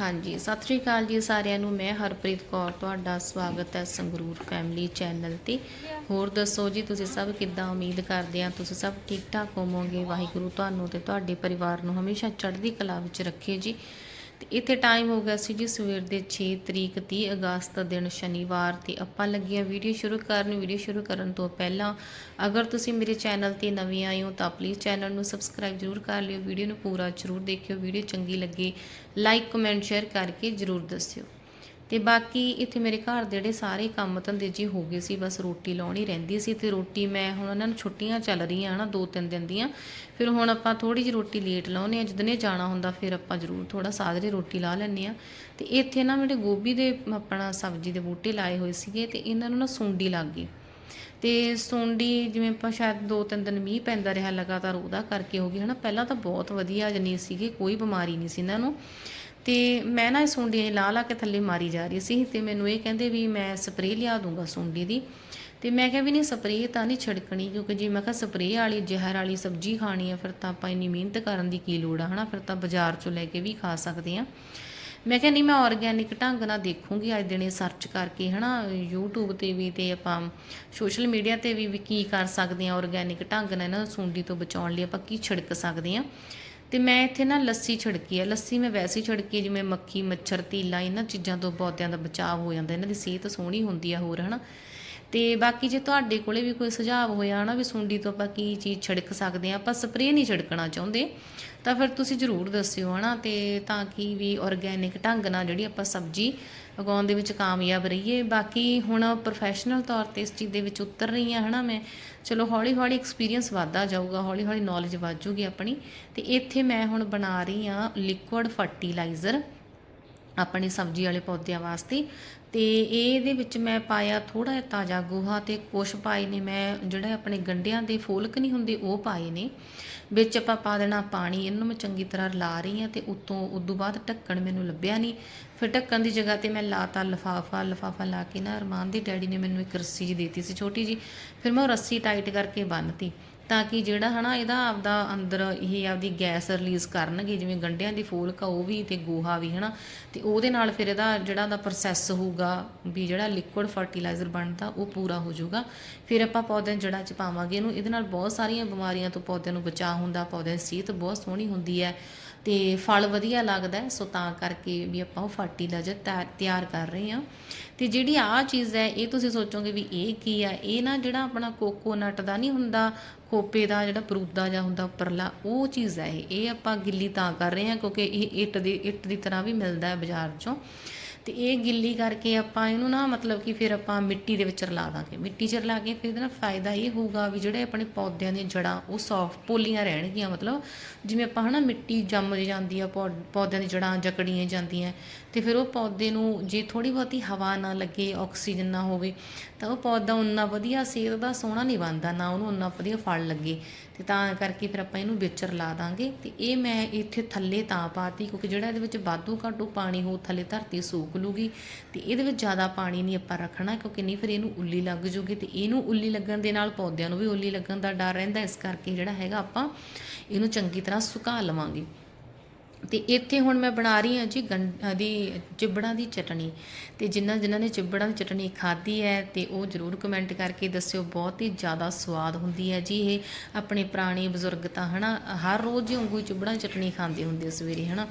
ਹਾਂਜੀ, ਸਤਿ ਸ਼੍ਰੀ ਅਕਾਲ ਜੀ ਸਾਰਿਆਂ ਨੂੰ। ਮੈਂ ਹਰਪ੍ਰੀਤ ਕੌਰ, ਤੁਹਾਡਾ ਸਵਾਗਤ ਹੈ ਸੰਗਰੂਰ ਫੈਮਿਲੀ ਚੈਨਲ ਤੇ। ਹੋਰ ਦੱਸੋ ਜੀ, ਤੁਸੀਂ ਸਭ ਕਿੱਦਾਂ? ਉਮੀਦ ਕਰਦੇ ਆ ਤੁਸੀਂ ਸਭ ਠੀਕ ਠਾਕ ਹੋਵੋਗੇ। ਵਾਹਿਗੁਰੂ ਤੁਹਾਨੂੰ ਤੇ ਤੁਹਾਡੇ ਪਰਿਵਾਰ ਨੂੰ ਹਮੇਸ਼ਾ ਚੜ੍ਹਦੀ ਕਲਾ ਵਿੱਚ ਰੱਖੇ ਜੀ। ਤੇ ਇੱਥੇ ਟਾਈਮ ਹੋ ਗਿਆ ਸੀ ਜੀ ਸਵੇਰ ਦੇ 6 ਤਰੀਕ 30 ਅਗਸਤ ਦਾ ਦਿਨ ਸ਼ਨੀਵਾਰ ਤੇ ਆਪਾਂ ਲੱਗੀਆਂ ਵੀਡੀਓ ਸ਼ੁਰੂ ਕਰਨ। ਵੀਡੀਓ ਸ਼ੁਰੂ ਕਰਨ ਤੋਂ ਪਹਿਲਾਂ ਅਗਰ ਤੁਸੀਂ ਮੇਰੇ ਚੈਨਲ ਤੇ ਨਵੇਂ ਆਏ ਹੋ ਤਾਂ ਪਲੀਜ਼ ਚੈਨਲ ਨੂੰ ਸਬਸਕ੍ਰਾਈਬ ਜ਼ਰੂਰ ਕਰ ਲਿਓ। ਵੀਡੀਓ ਨੂੰ ਪੂਰਾ ਜ਼ਰੂਰ ਦੇਖਿਓ। ਵੀਡੀਓ ਚੰਗੀ ਲੱਗੇ ਲਾਈਕ ਕਮੈਂਟ ਸ਼ੇਅਰ ਕਰਕੇ ਜ਼ਰੂਰ ਦੱਸਿਓ। ਤੇ ਬਾਕੀ ਇੱਥੇ ਮੇਰੇ ਘਰ ਦੇ ਜਿਹੜੇ ਸਾਰੇ ਕੰਮ ਧੰਦੇ ਜੀ ਹੋ ਗਏ ਸੀ, ਬਸ ਰੋਟੀ ਲਾਉਣੀ ਰਹਿੰਦੀ ਸੀ ਤੇ ਰੋਟੀ ਮੈਂ ਹੁਣ ਉਹਨਾਂ ਨੂੰ ਛੁੱਟੀਆਂ ਚੱਲ ਰਹੀਆਂ ਹਨਾ, ਦੋ ਤਿੰਨ ਦਿਨ ਦੀਆਂ। ਫਿਰ ਹੁਣ ਆਪਾਂ ਥੋੜੀ ਜਿਹੀ ਰੋਟੀ ਲੇਟ ਲਾਉਨੇ ਆ ਜਦੋਂ ਜਾਣਾ ਹੁੰਦਾ ਫਿਰ ਆਪਾਂ ਜ਼ਰੂਰ ਥੋੜਾ ਸਾਜਰੇ ਰੋਟੀ ਲਾ ਲੈਂਦੇ ਆ ਤੇ ਇੱਥੇ ਨਾ ਮੇਰੇ ਗੋਭੀ ਦੇ ਆਪਣਾ ਸਬਜ਼ੀ ਦੇ ਬੂਟੇ ਲਾਏ ਹੋਏ ਸੀਗੇ ਤੇ ਇਹਨਾਂ ਨੂੰ ਨਾ ਸੁੰਡੀ ਲੱਗ ਗਈ। ਤੇ ਸੁੰਡੀ ਜਿਵੇਂ ਆਪਾਂ ਸ਼ਾਇਦ ਦੋ ਤਿੰਨ ਦਿਨ ਮੀਂਹ ਪੈਂਦਾ ਰਿਹਾ ਲਗਾਤਾਰ, ਉਹਦਾ ਕਰਕੇ ਹੋ ਗਈ। ਹਨਾ, ਪਹਿਲਾਂ ਤਾਂ ਬਹੁਤ ਵਧੀਆ ਜਨੀ ਸੀਗੇ, ਕੋਈ ਬਿਮਾਰੀ ਨਹੀਂ ਸੀ ਇਹਨਾਂ ਨੂੰ। ਤੇ ਮੈਂ ਨਾ ਇਹ ਸੁੰਡੀ ਲਾ ਲਾ ਕੇ ਥੱਲੇ ਮਾਰੀ ਜਾ ਰਹੀ ਸੀ ਤੇ ਮੈਨੂੰ ਇਹ ਕਹਿੰਦੇ ਵੀ ਮੈਂ ਸਪਰੇਅ ਲਿਆ ਦੂੰਗਾ ਸੁੰਡੀ ਦੀ। ਤੇ ਮੈਂ ਕਿਹਾ ਵੀ ਨਹੀਂ, ਸਪਰੇਅ ਤਾਂ ਨਹੀਂ ਛਿੜਕਣੀ ਕਿਉਂਕਿ ਜੇ ਮੈਂ ਕਿਹਾ ਸਪਰੇਅ ਵਾਲੀ ਜ਼ਹਿਰ ਵਾਲੀ ਸਬਜ਼ੀ ਖਾਣੀ ਆ, ਫਿਰ ਤਾਂ ਆਪਾਂ ਇੰਨੀ ਮਿਹਨਤ ਕਰਨ ਦੀ ਕੀ ਲੋੜ ਆ, ਹਨਾ? ਫਿਰ ਤਾਂ ਬਾਜ਼ਾਰ ਚੋਂ ਲੈ ਕੇ ਵੀ ਖਾ ਸਕਦੇ ਆ। ਮੈਂ ਕਿਹਾ ਨਹੀਂ, ਮੈਂ ਆਰਗੈਨਿਕ ਢੰਗ ਨਾਲ ਦੇਖੂੰਗੀ ਅੱਜ ਦਿਨੇ ਸਰਚ ਕਰਕੇ, ਹਨਾ? YouTube ਤੇ ਵੀ ਤੇ ਆਪਾਂ ਸੋਸ਼ਲ ਮੀਡੀਆ ਤੇ ਵੀ ਕੀ ਕਰ ਸਕਦੇ ਆ ਆਰਗੈਨਿਕ ਢੰਗ ਨਾਲ ਇਹਨਾਂ ਸੁੰਡੀ ਤੋਂ ਬਚਾਉਣ ਲਈ ਆਪਾਂ ਕੀ ਛਿੜਕ ਸਕਦੇ ਆ। ਤੇ ਮੈਂ ਇੱਥੇ ਨਾ ਲੱਸੀ ਛਿੜਕੀ ਆ। ਲੱਸੀ ਮੈਂ ਵੈਸੇ ਹੀ ਛਿੜਕੀ ਜਿਵੇਂ ਮੱਖੀ, ਮੱਛਰ, ਤੀਲਾ, ਇਹਨਾਂ ਚੀਜ਼ਾਂ ਤੋਂ ਬਹੁਤਿਆਂ ਦਾ ਬਚਾਅ ਹੋ ਜਾਂਦਾ। ਇਹਨਾਂ ਦੀ ਸਿਹਤ ਸੋਹਣੀ ਹੁੰਦੀ ਆ ਹੋਰ, ਹਨਾ। ਤੇ ਬਾਕੀ ਜੇ ਤੁਹਾਡੇ ਕੋਲੇ ਵੀ ਕੋਈ ਸੁਝਾਅ ਹੋਇਆ ਨਾ ਵੀ ਸੁੰਡੀ ਤੋਂ ਆਪਾਂ ਕੀ ਚੀਜ਼ ਛਿੜਕ ਸਕਦੇ ਆ, ਆਪਾਂ ਸਪਰੇਅ ਨਹੀਂ ਛਿੜਕਣਾ ਚਾਹੁੰਦੇ, ਤਾਂ ਫਿਰ ਤੁਸੀਂ ਜ਼ਰੂਰ ਦੱਸਿਓ, ਹਨਾ। ਤੇ ਤਾਂ ਕਿ ਵੀ ਆਰਗੈਨਿਕ ਢੰਗ ਨਾਲ ਜਿਹੜੀ ਆਪਾਂ ਸਬਜ਼ੀ ਉਗਾਉਣ ਦੇ ਵਿੱਚ ਕਾਮਯਾਬ ਰਹੀਏ। ਬਾਕੀ ਹੁਣ ਪ੍ਰੋਫੈਸ਼ਨਲ ਤੌਰ ਤੇ ਇਸ ਚੀਜ਼ ਦੇ ਵਿੱਚ ਉਤਰ ਰਹੀ ਆ, ਹਨਾ, ਮੈਂ। ਚਲੋ ਹੌਲੀ ਹੌਲੀ ਐਕਸਪੀਰੀਅੰਸ ਵਧਦਾ ਜਾਊਗਾ, ਹੌਲੀ ਹੌਲੀ ਨੌਲੇਜ ਵੱਧ ਜੂਗੀ ਆਪਣੀ। ਤੇ ਇੱਥੇ ਮੈਂ ਹੁਣ ਬਣਾ ਰਹੀ ਆ ਲਿਕੁਇਡ ਫਰਟੀਲਾਈਜ਼ਰ ਆਪਣੀ ਸਬਜ਼ੀ ਵਾਲੇ ਪੌਦਿਆਂ ਵਾਸਤੇ। ਤੇ ਇਹਦੇ ਵਿੱਚ ਮੈਂ ਪਾਇਆ ਥੋੜਾ ਜਿਹਾ ਤਾਜ਼ਾ ਗੋਹਾ ਤੇ ਕੁਛ ਪਾਏ ਨੇ, ਮੈਂ ਜਿਹੜੇ ਆਪਣੇ ਗੰਡਿਆਂ ਦੇ ਫੋਲਕ ਨਹੀਂ ਹੁੰਦੇ ਉਹ ਪਾਏ ਨੇ। ਵਿੱਚ ਆਪਾਂ ਪਾ ਦੇਣਾ ਪਾਣੀ, ਇਹਨੂੰ ਮੈਂ ਚੰਗੀ ਤਰ੍ਹਾਂ ਲਾ ਰਹੀ ਹਾਂ ਤੇ ਉਤੋਂ, ਉਦੋਂ ਬਾਅਦ ਢੱਕਣ ਮੈਨੂੰ ਲੱਭਿਆ ਨਹੀਂ। ਫਿਰ ਢੱਕਣ ਦੀ ਜਗ੍ਹਾ ਤੇ ਮੈਂ ਲਾਤਾ ਲਫਾਫਾ ਲਫਾਫਾ ਲਾ ਕੇ ਨਾ, ਅਰਮਾਨ ਦੀ ਡੈਡੀ ਨੇ ਮੈਨੂੰ ਇੱਕ ਰੱਸੀ ਜੀ ਦਿੱਤੀ ਸੀ ਛੋਟੀ ਜੀ ਫਿਰ ਮੈਂ ਉਹ ਰੱਸੀ ਟਾਈਟ ਕਰਕੇ ਬੰਨਤੀ। ਤਾਂ ਕਿ ਜਿਹੜਾ ਹਨਾ ਇਹਦਾ ਆਪਦਾ ਅੰਦਰ ਇਹ ਆਪਦੀ ਗੈਸ ਰਿਲੀਜ਼ ਕਰਨਗੇ, ਜਿਵੇਂ ਗੰਢਿਆਂ ਦੀ ਫੋਲਕ ਆ, ਉਹ ਵੀ ਤੇ ਗੋਹਾ ਵੀ ਹਨਾ, ਤੇ ਉਹਦੇ ਨਾਲ ਫਿਰ ਇਹਦਾ ਜਿਹੜਾ ਦਾ ਪ੍ਰੋਸੈਸ ਹੋਊਗਾ ਵੀ ਜਿਹੜਾ ਲਿਕੁਇਡ ਫਰਟੀਲਾਈਜ਼ਰ ਬਣਦਾ, ਉਹ ਪੂਰਾ ਹੋ ਜਾਊਗਾ। ਫਿਰ ਆਪਾਂ ਪੌਦਿਆਂ ਦੀ ਜੜ੍ਹਾਂ 'ਚ ਪਾਵਾਂਗੇ, ਇਹਨੂੰ ਇਹਦੇ ਨਾਲ ਬਹੁਤ ਸਾਰੀਆਂ ਬਿਮਾਰੀਆਂ ਤੋਂ ਪੌਦਿਆਂ ਨੂੰ ਬਚਾਅ ਹੁੰਦਾ, ਪੌਦਿਆਂ ਦੀ ਸਿਹਤ ਬਹੁਤ ਸੋਹਣੀ ਹੁੰਦੀ ਹੈ। ਤੇ ਫਲ ਵਧੀਆ ਲੱਗਦਾ ਸੋ ਤਾਂ ਕਰਕੇ ਵੀ ਆਪਾਂ ਉਹ ਫਰਟੀਲਾਈਜ਼ਰ ਤਿਆਰ ਕਰ ਰਹੇ ਹਾਂ। ਤੇ ਜਿਹੜੀ ਆਹ ਚੀਜ਼ ਹੈ, ਇਹ ਤੁਸੀਂ ਸੋਚੋਗੇ ਵੀ ਇਹ ਕੀ ਆ? ਇਹ ਨਾ ਜਿਹੜਾ ਆਪਣਾ ਕੋਕੋਨਟ ਦਾ ਨਹੀਂ ਹੁੰਦਾ, ਖੋਪੇ ਦਾ ਜਿਹੜਾ ਪਰੂਦਾ ਜਾਂ ਹੁੰਦਾ ਉੱਪਰਲਾ, ਉਹ ਚੀਜ਼ ਹੈ ਇਹ। ਇਹ ਆਪਾਂ ਗਿੱਲੀ ਤਾਂ ਕਰ ਰਹੇ ਹਾਂ, ਕਿਉਂਕਿ ਇਹ ਇੱਟ ਦੀ ਇੱਟ ਦੀ ਤਰ੍ਹਾਂ ਵੀ ਮਿਲਦਾ ਹੈ ਬਾਜ਼ਾਰ 'ਚੋਂ। ਤੇ ਇਹ ਗਿੱਲੀ ਕਰਕੇ ਆਪਾਂ ਇਹਨੂੰ ਨਾ ਮਤਲਬ ਕਿ ਫਿਰ ਆਪਾਂ ਮਿੱਟੀ ਦੇ ਵਿੱਚ ਰਲਾ ਦਾਂਗੇ। ਮਿੱਟੀ 'ਚ ਰਲਾ ਕੇ ਫਿਰ ਇਹਦਾ ਨਾ ਫਾਇਦਾ ਇਹ ਹੋਊਗਾ ਵੀ ਜਿਹੜੇ ਆਪਣੇ ਪੌਦਿਆਂ ਦੀਆਂ ਜੜਾਂ, ਉਹ ਸੌਫਟ ਪੋਲੀਆਂ ਰਹਿਣਗੀਆਂ ਮਤਲਬ। ਜਿਵੇਂ ਆਪਾਂ ਹਨਾ ਮਿੱਟੀ ਜੰਮ ਜਾਂਦੀ ਆ, ਪੌ- ਪੌਦਿਆਂ ਦੀ ਜੜਾਂ ਜਕੜੀਆਂ ਜਾਂਦੀਆਂ। ਤੇ ਫਿਰ ਉਹ ਪੌਦੇ ਨੂੰ ਜੇ ਥੋੜੀ ਬਹੁਤੀ ਹਵਾ ਨਾ ਲੱਗੇ, ਆਕਸੀਜਨ ਨਾ ਹੋਵੇ, ਤਾਂ ਉਹ ਪੌਦਾ ਉਨਾ ਵਧੀਆ ਸਿਹਤ ਦਾ ਸੋਹਣਾ ਨਹੀਂ ਬਣਦਾ, ਨਾ ਉਹਨੂੰ ਉਨਾ ਵਧੀਆ ਫਲ ਲੱਗੇ। ਤੇ ਤਾਂ ਕਰਕੇ ਫਿਰ ਆਪਾਂ ਇਹਨੂੰ ਵਿਚਰ ਲਾ ਦਾਂਗੇ। ਤੇ ਇਹ ਮੈਂ ਇੱਥੇ ਥੱਲੇ ਤਾਂ ਪਾਤੀ, ਕਿਉਂਕਿ ਜਿਹੜਾ ਇਹਦੇ ਵਿੱਚ ਵਾਧੂ ਘਾਟੂ ਪਾਣੀ ਹੋ, ਥੱਲੇ ਧਰਤੀ ਸੂਕ ਲੂਗੀ, ਤੇ ਇਹਦੇ ਵਿੱਚ ਜ਼ਿਆਦਾ ਪਾਣੀ ਨਹੀਂ ਆਪਾਂ ਰੱਖਣਾ, ਕਿਉਂਕਿ ਨਹੀਂ ਫਿਰ ਇਹਨੂੰ ਉੱਲੀ ਲੱਗ ਜੂਗੀ। ਤੇ ਇਹਨੂੰ ਉੱਲੀ ਲੱਗਣ ਦੇ ਨਾਲ ਪੌਦਿਆਂ ਨੂੰ ਵੀ ਉੱਲੀ ਲੱਗਣ ਦਾ ਡਰ ਰਹਿੰਦਾ, ਇਸ ਕਰਕੇ ਜਿਹੜਾ ਹੈਗਾ ਆਪਾਂ ਇਹਨੂੰ ਚੰਗੀ ਤਰ੍ਹਾਂ ਸੁਕਾ ਲਵਾਂਗੇ। ਤੇ ਇੱਥੇ ਹੁਣ ਮੈਂ ਬਣਾ ਰਹੀ ਹਾਂ ਜੀ ਗੰਢ ਦੀ ਚਿਬੜਾਂ ਦੀ ਚਟਣੀ। ਤੇ ਜਿਨ੍ਹਾਂ ਜਿਨ੍ਹਾਂ ਨੇ ਚਿਬੜਾਂ ਦੀ ਚਟਣੀ ਖਾਧੀ ਹੈ ਤੇ ਉਹ ਜਰੂਰ ਕਮੈਂਟ ਕਰਕੇ ਦੱਸਿਓ, ਬਹੁਤ ਹੀ ਜ਼ਿਆਦਾ ਸਵਾਦ ਹੁੰਦੀ ਹੈ ਜੀ ਇਹ। ਆਪਣੇ ਪੁਰਾਣੇ ਬਜ਼ੁਰਗ ਤਾਂ ਹਨਾ, ਹਰ ਰੋਜ਼ ਹੀ ਉਂਗੂ ਚਿਬੜਾਂ ਦੀ ਚਟਣੀ ਖਾਂਦੇ ਹੁੰਦੇ ਸਵੇਰੇ, ਹਨਾ।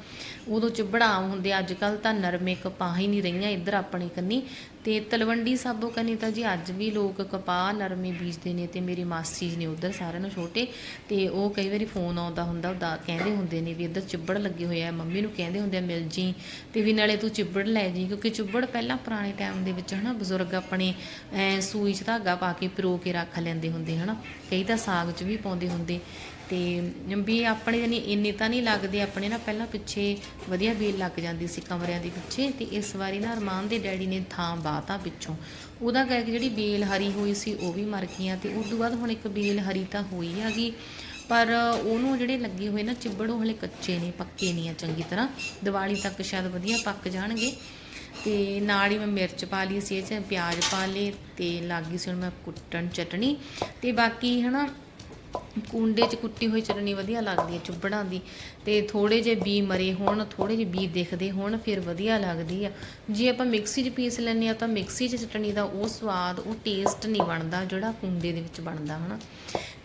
ਉਦੋਂ ਚਿਬੜਾ ਆਮ ਹੁੰਦੇ ਅੱਜ ਕੱਲ ਤਾਂ ਨਰਮੇ ਕਪਾਹ ਹੀ ਨਹੀਂ ਰਹੀਆਂ, ਇੱਧਰ ਆਪਣੇ ਕੰਨੀ। ਤੇ ਤਲਵੰਡੀ ਸਾਬੋ ਕੰਨੀ ਤਾਂ ਜੀ, ਅੱਜ ਵੀ ਲੋਕ ਕਪਾਹ, ਨਰਮੇ ਬੀਜਦੇ ਨੇ ਤੇ ਮੇਰੀ ਮਾਸੀ ਜੀ ਨੇ ਉਧਰ ਸਾਰਿਆਂ ਨੂੰ ਛੋਟੇ ਤੇ ਉਹ ਕਈ ਵਾਰੀ ਫੋਨ ਆਉਂਦਾ ਹੁੰਦਾ, ਉਹ ਦਾ ਕਹਿੰਦੇ ਹੁੰਦੇ ਨੇ ਵੀ ਇੱਧਰ ਚਿੱਬੜ ਲੱਗੇ ਹੋਏ ਆ, ਮੰਮੀ ਨੂੰ ਕਹਿੰਦੇ ਹੁੰਦੇ ਆ, ਮਿਲ ਜੀ ਤੇ ਵੀ ਨਾਲੇ ਤੂੰ ਚਿੱਬੜ ਲੈ ਜੀ, ਕਿਉਂਕਿ ਚਿੱਬੜ ਪਹਿਲਾਂ ਪੁਰਾਣੇ ਟਾਈਮ ਦੇ ਵਿੱਚ ਹਨਾ ਬਜ਼ੁਰਗ ਆਪਣੇ ਸੂਈ 'ਚ ਧਾਗਾ ਪਾ ਕੇ ਪਿਰੋ ਕੇ ਰੱਖ ਲੈਂਦੇ ਹੁੰਦੇ ਹਨਾ, ਕਈ ਤਾਂ ਸਾਗ 'ਚ ਵੀ ਪਾਉਂਦੇ ਹੁੰਦੇ। ਤੇ ਵੀ ਆਪਣੇ ਜਾਨੀ ਇੰਨੇ ਤਾਂ ਨਹੀਂ ਲੱਗਦੇ, ਆਪਣੇ ਨਾ ਪਹਿਲਾਂ ਪਿੱਛੇ ਵਧੀਆ ਬੇਲ ਲੱਗ ਜਾਂਦੀ ਸੀ ਕਮਰਿਆਂ ਦੇ ਪਿੱਛੇ ਤੇ ਇਸ ਵਾਰੀ ਨਾ ਅਰਮਾਨ ਦੇ ਡੈਡੀ ਨੇ ਥਾਂ ਬਾਤਾ ਪਿੱਛੋਂ। ਉਹਦਾ ਕਹਿ ਕੇ ਜਿਹੜੀ ਬੇਲ ਹਰੀ ਹੋਈ ਸੀ ਉਹ ਵੀ ਮਰ ਗਈਆਂ ਤੇ ਉਸ ਤੋਂ ਬਾਅਦ ਹੁਣ ਇੱਕ ਬੇਲ ਹਰੀ ਤਾਂ ਹੋਈ ਹੈਗੀ। ਪਰ ਉਹਨੂੰ ਜਿਹੜੇ ਲੱਗੇ ਹੋਏ ਨਾ ਚਿੱਬੜ, ਉਹ ਹਲੇ ਕੱਚੇ ਨੇ, ਪੱਕੇ ਨਹੀਂ ਆ ਚੰਗੀ ਤਰ੍ਹਾਂ। ਦੀਵਾਲੀ ਤੱਕ ਸ਼ਾਇਦ ਵਧੀਆ ਪੱਕ ਜਾਣਗੇ। ਤੇ ਨਾਲ ਹੀ ਮੈਂ ਮਿਰਚ ਪਾ ਲਈ ਸੀ, ਇਹ 'ਚ ਪਿਆਜ਼ ਪਾ ਲਏ ਤੇ ਲੱਗ ਗਈ ਸੀ ਹੁਣ ਮੈਂ ਕੁੱਟਣ ਚਟਣੀ। ਤੇ ਬਾਕੀ ਹਨਾ ਕੁੰਡੇ 'ਚ ਕੁੱਟੀ ਹੋਈ ਚਟਣੀ ਵਧੀਆ ਲੱਗਦੀ ਹੈ ਚੁੱਬੜਾਂ ਦੀ। ਤੇ ਥੋੜੇ ਜਿਹੇ ਬੀ ਮਰੇ ਹੋਣ ਥੋੜੇ ਜਿਹੇ ਬੀ ਦਿਖਦੇ ਹੋਣ, ਫਿਰ ਵਧੀਆ ਲੱਗਦੀ ਆ। ਜੇ ਆਪਾਂ ਮਿਕਸੀ 'ਚ ਪੀਸ ਲੈਂਦੇ ਆ ਤਾਂ ਮਿਕਸੀ 'ਚ ਚਟਣੀ ਦਾ ਉਹ ਸਵਾਦ, ਉਹ ਟੇਸਟ ਨਹੀਂ ਬਣਦਾ, ਜਿਹੜਾ ਕੁੰਡੇ ਦੇ ਵਿੱਚ ਬਣਦਾ, ਹਨਾ।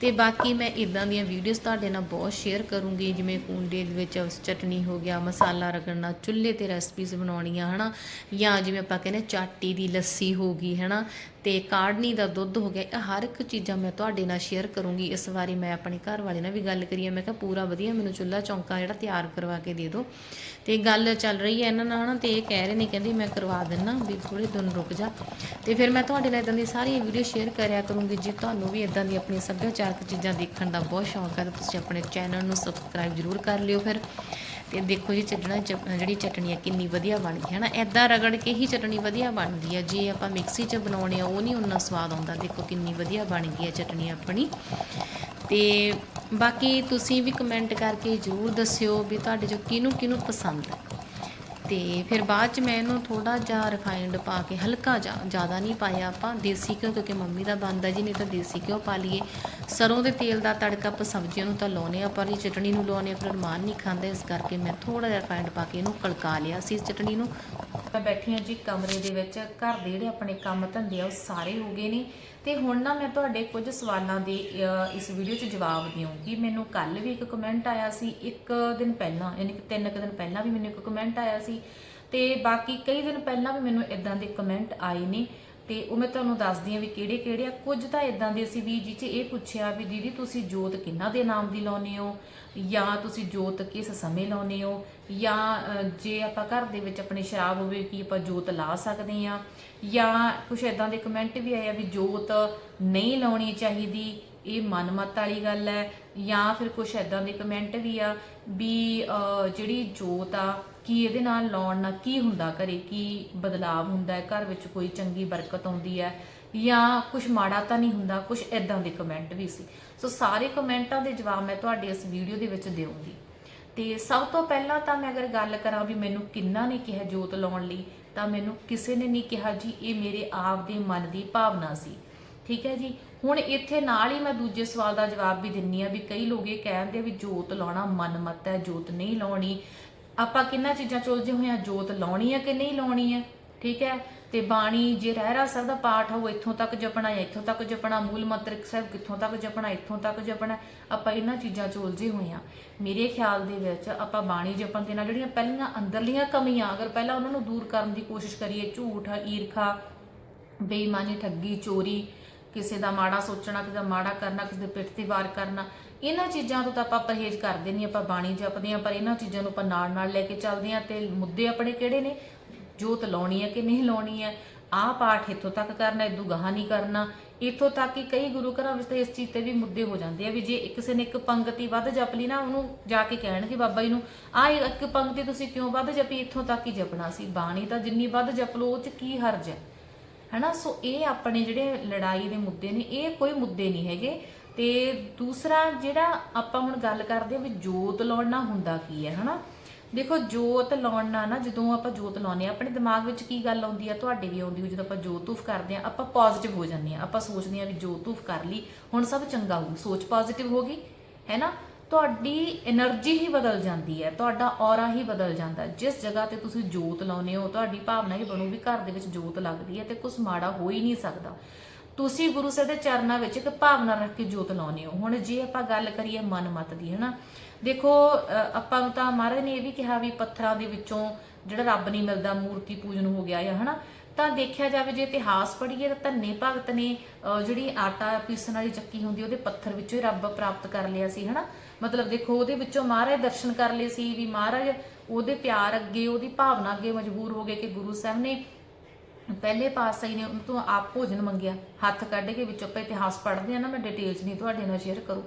ਤੇ ਬਾਕੀ ਮੈਂ ਇਦਾਂ ਦੀਆਂ ਵੀਡੀਓਜ਼ ਤੁਹਾਡੇ ਨਾਲ ਬਹੁਤ ਸ਼ੇਅਰ ਕਰੂੰਗੀ, ਜਿਵੇਂ ਕੁੰਡੇ ਦੇ ਵਿੱਚ ਚਟਣੀ ਹੋ ਗਿਆ, ਮਸਾਲਾ ਰਗੜਨਾ, ਚੁੱਲ੍ਹੇ ਤੇ ਰੈਸਪੀਜ਼ ਬਣਾਉਣੀਆਂ, ਹਨਾ। ਜਾਂ ਜਿਵੇਂ ਆਪਾਂ ਕਹਿੰਦੇ ਚਾਟੀ ਦੀ ਲੱਸੀ ਹੋ ਗਈ, ਹਨਾ। ਤੇ ਕਾੜਨੀ ਦਾ ਦੁੱਧ ਹੋ ਗਿਆ, ਇਹ ਹਰ ਇੱਕ ਚੀਜ਼ਾਂ ਮੈਂ ਤੁਹਾਡੇ ਨਾਲ ਸ਼ੇਅਰ ਕਰੂੰਗੀ। ਇਸ ਵਾਰੀ ਮੈਂ ਆਪਣੇ ਘਰ ਵਾਲੇ ਨਾਲ ਵੀ ਗੱਲ ਕਰੀ ਮੈਂ ਕਿਹਾ ਪੂਰਾ ਵਧੀਆ, ਮੈਨੂੰ ਚੁੱਲ੍ਹਾ ਚੌਂਕਾ ਜਿਹੜਾ ਤਿਆਰ ਕਰਵਾ ਕੇ ਦੇ ਦਿਓ। ਤੇ ਗੱਲ ਚੱਲ ਰਹੀ ਹੈ ਇਹਨਾਂ ਨਾਲ ਨਾ, ਤੇ ਇਹ ਕਹਿ ਰਹੇ ਨੇ, ਕਹਿੰਦੀ ਮੈਂ ਕਰਵਾ ਦਿੰਨਾ, ਵੀ ਥੋੜੇ ਦਿਨ ਰੁਕ ਜਾ। ਤੇ ਫਿਰ ਮੈਂ ਤੁਹਾਡੇ ਨਾਲ ਇਦਾਂ ਦੀ ਸਾਰੀਆਂ ਵੀਡੀਓ ਸ਼ੇਅਰ ਕਰਿਆ ਕਰੂੰਗੀ, ਜੇ ਤੁਹਾਨੂੰ ਵੀ ਇਦਾਂ ਦੀ ਆਪਣੀ ਸੱਭਿਆਚਾਰਕ ਚੀਜ਼ਾਂ ਦੇਖਣ ਦਾ ਬਹੁਤ ਸ਼ੌਂਕ ਹੈ ਤਾਂ ਤੁਸੀਂ ਆਪਣੇ ਚੈਨਲ ਨੂੰ ਸਬਸਕ੍ਰਾਈਬ ਜ਼ਰੂਰ ਕਰ ਲਿਓ ਫਿਰ। ਤੇ ਦੇਖੋ ਜੀ ਚੱਜਣਾ ਜਿਹੜੀ ਚਟਣੀ ਆ ਕਿੰਨੀ ਵਧੀਆ ਬਣ ਗਈ ਹੈ ਨਾ ਐਦਾਂ ਰਗੜ ਕੇ ਹੀ ਚਟਣੀ ਵਧੀਆ ਬਣਦੀ ਹੈ ਜੇ ਆਪਾਂ ਮਿਕਸੀ 'ਚ ਬਣਾਉਣੇ ਆ, ਉਹ ਨਹੀਂ ਉਨਾ ਸਵਾਦ ਆਉਂਦਾ। ਦੇਖੋ ਕਿੰਨੀ ਵਧੀਆ ਬਣ ਗਈ ਆ ਚਟਣੀ ਆਪਣੀ। ਤੇ ਬਾਕੀ ਤੁਸੀਂ ਵੀ ਕਮੈਂਟ ਕਰਕੇ ਜ਼ਰੂਰ ਦੱਸਿਓ ਵੀ ਤੁਹਾਡੇ ਚੋਂ ਕਿਹਨੂੰ ਕਿਹਨੂੰ ਪਸੰਦ ਹੈ ਤੇ ਫਿਰ ਬਾਅਦ ਚ ਮੈਂ ਇਹਨੂੰ ਥੋੜਾ ਜਿਹਾ ਰਿਫਾਈਨਡ ਪਾ ਕੇ ਹਲਕਾ ਜਿਹਾ, ਜ਼ਿਆਦਾ ਨਹੀਂ ਪਾਇਆ ਆਪਾਂ, ਦੇਸੀ ਘਿਓ ਕਿਉਂਕਿ ਮੰਮੀ ਦਾ ਬਣਦਾ ਜੀ, ਨਹੀਂ ਤਾਂ ਦੇਸੀ ਘਿਓ ਪਾ ਲਈਏ। ਸਰੋਂ ਦੇ ਤੇਲ ਦਾ ਤੜਕਾ ਆਪਾਂ ਸਬਜ਼ੀਆਂ ਨੂੰ ਤਾਂ ਲਾਉਨੇ ਆ ਪਰ ਇਹ ਚਟਣੀ ਨੂੰ ਲਾਉਨੇ ਆ ਫਿਰ ਅਰਮਾਨ ਨਹੀਂ ਖਾਂਦਾ, ਇਸ ਕਰਕੇ ਮੈਂ ਥੋੜਾ ਜਿਹਾ ਰਿਫਾਈਨਡ ਪਾ ਕੇ ਇਹਨੂੰ ਕਲਕਾ ਲਿਆ ਸੀ, ਇਸ ਚਟਣੀ ਨੂੰ ਮੈਂ ਬੈਠੀ ਹਾਂ ਜੀ ਕਮਰੇ ਦੇ ਵਿੱਚ। ਘਰ ਦੇ ਜਿਹੜੇ ਆਪਣੇ ਕੰਮ ਧੰਦੇ ਆ, ਉਹ ਸਾਰੇ ਹੋ ਗਏ ਨੇ। ਤੇ ਹੁਣ ਨਾ ਮੈਂ ਤੁਹਾਡੇ ਕੁਝ ਸਵਾਲਾਂ ਦੇ ਇਸ ਵੀਡੀਓ 'ਚ ਜਵਾਬ ਦਿਉਂਗੀ ਮੈਨੂੰ ਕੱਲ ਵੀ ਇੱਕ ਕਮੈਂਟ ਆਇਆ ਸੀ, ਇੱਕ ਦਿਨ ਪਹਿਲਾਂ, ਯਾਨੀ ਕਿ ਤਿੰਨ ਕੁ ਦਿਨ ਪਹਿਲਾਂ ਵੀ ਮੈਨੂੰ ਇੱਕ ਕਮੈਂਟ ਆਇਆ ਸੀ। ਤੇ ਬਾਕੀ ਕਈ ਦਿਨ ਪਹਿਲਾਂ ਵੀ ਮੈਨੂੰ ਇਦਾਂ ਦੇ ਕਮੈਂਟ ਆਏ ਨੇ। ਤੇ ਉਹ ਮੈਂ ਤੁਹਾਨੂੰ ਦੱਸਦੀ ਆ ਵੀ ਕਿਹੜੇ ਕਿਹੜੇ ਆ। ਕੁਝ ਤਾਂ ਇਦਾਂ ਦੇ ਸੀ ਵੀ ਜਿਹ 'ਚ ਇਹ ਪੁੱਛਿਆ ਵੀ ਦੀਦੀ ਤੁਸੀਂ ਜੋਤ ਕਿੰਨਾ ਦੇ ਨਾਮ ਦੀ ਲਾਉਨੇ ਹੋ? ਜਾਂ ਤੁਸੀਂ ਜੋਤ ਕਿਸ ਸਮੇਂ ਲਾਉਨੇ ਹੋ? ਜਾਂ ਜੇ ਆਪਾਂ ਘਰ ਦੇ ਵਿੱਚ ਆਪਣੀ ਸ਼ਰਾਬ ਹੋਵੇ ਕੀ ਆਪਾਂ ਜੋਤ ਲਾ ਸਕਦੇ ਆ ਜਾਂ ਕੁਝ ਇਦਾਂ ਦੇ ਕਮੈਂਟ ਵੀ ਆਏ ਆ ਵੀ ਜੋਤ ਨਹੀਂ ਲਾਉਣੀ ਚਾਹੀਦੀ, ਇਹ ਮਨਮਤ ਵਾਲੀ ਗੱਲ ਹੈ? ਜਾਂ ਫਿਰ ਕੁਝ ਇਦਾਂ ਦੇ ਕਮੈਂਟ ਵੀ ਆ ਵੀ ਜਿਹੜੀ ਜੋਤ ਆ ਕਿ ਇਹਦੇ ਨਾਲ ਲਾਉਣ ਨਾਲ ਕੀ ਹੁੰਦਾ ਘਰੇ? ਕੀ ਬਦਲਾਵ ਹੁੰਦਾ ਹੈ? ਘਰ ਵਿੱਚ ਕੋਈ ਚੰਗੀ ਬਰਕਤ ਆਉਂਦੀ ਹੈ? ਜਾਂ ਕੁਝ ਮਾੜਾ ਤਾਂ ਨਹੀਂ ਹੁੰਦਾ? ਕੁਝ ਇਦਾਂ ਦੇ ਕਮੈਂਟ ਵੀ ਸੀ। ਸੋ ਸਾਰੇ ਕਮੈਂਟਾਂ ਦੇ ਜਵਾਬ ਮੈਂ ਤੁਹਾਡੇ ਇਸ ਵੀਡੀਓ ਦੇ ਵਿੱਚ ਦੇਵਾਂਗੀ। ਤੇ ਸਭ ਤੋਂ ਪਹਿਲਾਂ ਤਾਂ ਮੈਂ ਅਗਰ ਗੱਲ ਕਰਾਂ ਵੀ ਮੈਨੂੰ ਕਿੰਨਾ ਨੇ ਕਿਹਾ ਜੋਤ ਲਾਉਣ ਲਈ, ਤਾਂ ਮੈਨੂੰ ਕਿਸੇ ਨੇ ਨਹੀਂ ਕਿਹਾ ਜੀ, ਇਹ ਮੇਰੇ ਆਪ ਦੇ ਮਨ ਦੀ ਭਾਵਨਾ ਸੀ। ਠੀਕ ਹੈ ਜੀ? ਹੁਣ ਇੱਥੇ ਨਾਲ ਹੀ ਮੈਂ ਦੂਜੇ ਸਵਾਲ ਦਾ ਜਵਾਬ ਵੀ ਦਿੰਨੀ ਆ ਵੀ ਕਈ ਲੋਕ ਇਹ ਕਹਿੰਦੇ ਆ ਵੀ ਜੋਤ ਲਾਉਣਾ ਮਨਮਤ ਹੈ, ਜੋਤ ਨਹੀਂ ਲਾਉਣੀ। ਆਪਾਂ ਕਿੰਨਾ ਚੀਜ਼ਾਂ ਚ ਉਲਝੇ ਹੋਏ ਆ, ਜੋਤ ਲਾਉਣੀ ਹੈ ਕਿ ਨਹੀਂ ਲਾਉਣੀ ਹੈ ਠੀਕ ਹੈ? ਤੇ ਬਾਣੀ ਜੇ ਰਹਿਰਾ ਸਾਹਿਬ ਦਾ ਪਾਠ ਹੋ ਇੱਥੋਂ ਤੱਕ ਜਪਣਾ ਹੈ ਇੱਥੋਂ ਤੱਕ ਜਪਣਾ, ਮੂਲ ਮੰਤਰ ਸਾਹਿਬ ਕਿੱਥੋਂ ਤੱਕ ਜਪਣਾ, ਇੱਥੋਂ ਤੱਕ ਜਪਣਾ, ਆਪਾਂ ਇਹਨਾਂ ਚੀਜ਼ਾਂ ਚ ਉਲਝੇ ਹੋਏ ਆ। ਮੇਰੇ ਖਿਆਲ ਦੇ ਵਿੱਚ ਆਪਾਂ ਬਾਣੀ ਜਪਣ ਦੇ ਨਾਲ ਜਿਹੜੀਆਂ ਪਹਿਲੀਆਂ ਅੰਦਰਲੀਆਂ ਕਮੀਆਂ, ਅਗਰ ਪਹਿਲਾਂ ਉਹਨਾਂ ਨੂੰ ਦੂਰ ਕਰਨ ਦੀ ਕੋਸ਼ਿਸ਼ ਕਰੀਏ, ਝੂਠ, ਈਰਖਾ, ਬੇਈਮਾਨੀ, ਠੱਗੀ, ਚੋਰੀ, ਕਿਸੇ ਦਾ ਮਾੜਾ ਸੋਚਣਾ, ਕਿਸੇ ਦਾ ਮਾੜਾ ਕਰਨਾ, ਕਿਸੇ ਦੇ ਪਿੱਠ ਤੇ ਵਾਰ ਕਰਨਾ ਇਹਨਾਂ ਚੀਜ਼ਾਂ ਤੋਂ ਤਾਂ ਆਪਾਂ ਪਰਹੇਜ਼ ਕਰਦੇ ਨਹੀਂ, ਆਪਾਂ ਬਾਣੀ ਜਪਦੇ ਹਾਂ, ਪਰ ਇਹਨਾਂ ਚੀਜ਼ਾਂ ਨੂੰ ਆਪਾਂ ਨਾਲ ਨਾਲ ਲੈ ਕੇ ਚੱਲਦੇ ਹਾਂ ਤੇ ਮੁੱਦੇ ਆਪਣੇ ਕਿਹੜੇ ਨੇ? ਜੋਤ ਲਾਉਣੀ ਹੈ ਕਿ ਨਹੀਂ ਲਾਉਣੀ ਹੈ? ਆਹ ਪਾਠ ਇੱਥੋਂ ਤੱਕ ਕਰਨਾ, ਇਦੋਂ ਗਾਹਾਂ ਨਹੀਂ ਕਰਨਾ। ਇੱਥੋਂ ਤੱਕ ਕਿ ਕਈ ਗੁਰੂ ਘਰਾਂ ਵਿੱਚ ਤਾਂ ਇਸ ਚੀਜ਼ ਤੇ ਵੀ ਮੁੱਦੇ ਹੋ ਜਾਂਦੇ ਆ ਵੀ ਜੇ ਇੱਕ ਕਿਸੇ ਨੇ ਇੱਕ ਪੰਕਤੀ ਵੱਧ ਜਪ ਲਈ ਨਾ, ਉਹਨੂੰ ਜਾ ਕੇ ਕਹਿਣਗੇ ਬਾਬਾ ਜੀ ਨੂੰ, ਆਹ ਇੱਕ ਪੰਕਤੀ ਤੁਸੀਂ ਕਿਉਂ ਵੱਧ ਜਪੀ? ਇੱਥੋਂ ਤੱਕ ਹੀ ਜਪਣਾ ਸੀ। ਬਾਣੀ ਤਾਂ ਜਿੰਨੀ ਵੱਧ ਜਪ ਲਓ, ਉਹ ਚ ਕੀ ਹਰਜ ਹੈ? ਹਨਾ? ਸੋ ਇਹ ਆਪਣੇ ਜਿਹੜੇ ਲੜਾਈ ਦੇ ਮੁੱਦੇ ਨੇ, ਇਹ ਕੋਈ ਮੁੱਦੇ ਨਹੀਂ ਹੈਗੇ। ਤੇ ਦੂਸਰਾ ਜਿਹੜਾ ਆਪਾਂ ਹੁਣ ਗੱਲ ਕਰਦੇ ਆ ਵੀ ਜੋਤ ਲਾਉਣਾ ਹੁੰਦਾ ਕੀ ਹੈ, ਹਨਾ? ਦੇਖੋ, ਜੋਤ ਲਾਉਣਾ ਨਾ, ਜਦੋਂ ਆਪਾਂ ਜੋਤ ਲਾਉਂਦੇ ਆ ਆਪਣੇ ਦਿਮਾਗ ਵਿੱਚ ਕੀ ਗੱਲ ਆਉਂਦੀ ਆ? ਤੁਹਾਡੇ ਵੀ ਆਉਂਦੀ ਹੋ ਜਦੋਂ ਆਪਾਂ ਜੋਤ ਉਫ ਕਰਦੇ ਆ ਆਪਾਂ ਪੋਜ਼ਿਟਿਵ ਹੋ ਜਾਂਦੇ ਆ ਆਪਾਂ ਸੋਚਦੇ ਆ ਵੀ ਜੋਤ ਉਫ ਕਰ ਲਈ, ਹੁਣ ਸਭ ਚੰਗਾ ਹੋਊ। ਸੋਚ ਪੋਜ਼ਿਟਿਵ ਹੋ ਗਈ ਹੈ ਨਾ ਤੁਹਾਡੀ એનર્ਜੀ ਹੀ ਬਦਲ ਜਾਂਦੀ ਹੈ, ਤੁਹਾਡਾ ਔਰਾ ਹੀ ਬਦਲ ਜਾਂਦਾ। ਜਿਸ ਜਗ੍ਹਾ ਤੇ ਤੁਸੀਂ ਜੋਤ ਲਾਉਨੇ ਹੋ, ਤੁਹਾਡੀ ਭਾਵਨਾ ਹੀ ਬਣੂ ਵੀ ਘਰ ਦੇ ਵਿੱਚ ਜੋਤ ਲੱਗਦੀ ਹੈ ਤੇ ਕੁਝ ਮਾੜਾ ਹੋ ਹੀ ਨਹੀਂ ਸਕਦਾ। ਤੁਸੀਂ ਗੁਰੂ ਸਾਹਿਬ ਦੇ ਚਰਨਾਂ ਵਿੱਚ ਇੱਕ ਭਾਵਨਾ ਰੱਖ ਕੇ ਜੋਤ ਲਾਉਨੇ ਹੋ। ਹੁਣ ਜੇ ਆਪਾਂ ਗੱਲ ਕਰੀਏ ਮਨ ਮਤ ਦੀ, ਹਨਾ? ਦੇਖੋ ਆਪਾਂ ਨੂੰ ਤਾਂ ਮਹਾਰਾਜ ਨੇ ਇਹ ਵੀ ਕਿਹਾ ਵੀ ਪੱਥਰਾਂ ਦੇ ਵਿੱਚੋਂ ਜਿਹੜਾ ਰੱਬ ਨਹੀਂ ਮਿਲਦਾ, ਮੂਰਤੀ ਪੂਜਨ ਹੋ ਗਿਆ ਹੈ ਹਨਾ? ਤਾਂ ਦੇਖਿਆ ਜਾਵੇ, ਜੇ ਇਤਿਹਾਸ ਪੜ੍ਹੀਏ ਤਾਂ ਧੰਨੇ ਭਗਤ ਨੇ ਜਿਹੜੀ ਆਟਾ ਪੀਸਣ ਵਾਲੀ ਚੱਕੀ ਹੁੰਦੀ ਉਹਦੇ ਪੱਥਰ ਵਿੱਚੋਂ ਹੀ ਰੱਬ ਪ੍ਰਾਪਤ ਕਰ ਲਿਆ ਸੀ, ਹਨਾ? ਮਤਲਬ ਦੇਖੋ, ਉਹਦੇ ਵਿੱਚੋਂ ਮਹਾਰਾਜ ਦਰਸ਼ਨ ਕਰ ਲਏ ਸੀ ਵੀ ਮਹਾਰਾਜ ਉਹਦੇ ਪਿਆਰ ਅੱਗੇ, ਉਹਦੀ ਭਾਵਨਾ ਅੱਗੇ ਮਜਬੂਰ ਹੋ ਗਏ ਕਿ ਗੁਰੂ ਸਾਹਿਬ ਨੇ ਪਹਿਲੇ ਪਾਤਸ਼ਾਹੀ ਨੇ, ਉਹਨਾਂ ਤੋਂ ਆਪ ਭੋਜਨ ਮੰਗਿਆ, ਹੱਥ ਕੱਢ ਕੇ ਵਿੱਚ ਆਪਾਂ ਇਤਿਹਾਸ ਪੜ੍ਹਦੇ ਆ ਨਾ, ਮੈਂ ਡਿਟੇਲਸ ਨਹੀਂ ਤੁਹਾਡੇ ਨਾਲ ਸ਼ੇਅਰ ਕਰੂ।